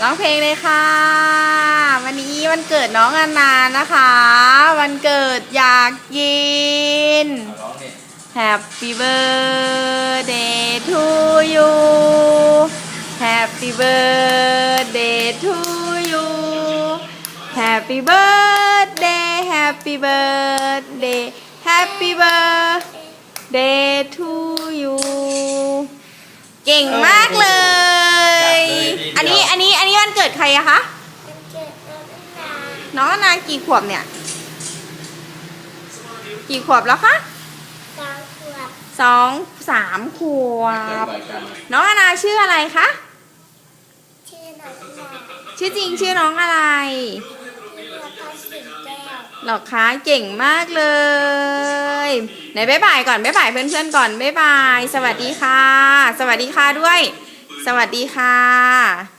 ร้องเพลงเลยค่ะ วันนี้วันเกิดน้องอานานะคะ วันเกิดอยากกิน Happy birthday to you Happy birthday to you Happy birthday Happy birthday Happy birthday to you เก่งมากเลย นนี้อันนี้อันนี้วันเกิดใครอะคะมันเกิดน้องนาน้องนากี่ขวบเนี่ย กี่ขวบแล้วคะสองขวบสองสามขวเกิดบบ่อยกันน้องอานาชื่ออะไรคะชื่อน้องนาชื่อจริงชื่อน้องอะไรชื่อละครสิงแก้วหรอคะเก่งมากเลยไหนบ๊ายบายก่อนบ๊ายบายเพื่อนๆก่อนบ๊ายบาย สวัสดีค่ะ สวัสดีค่ะด้วย สวัสดีค่ะ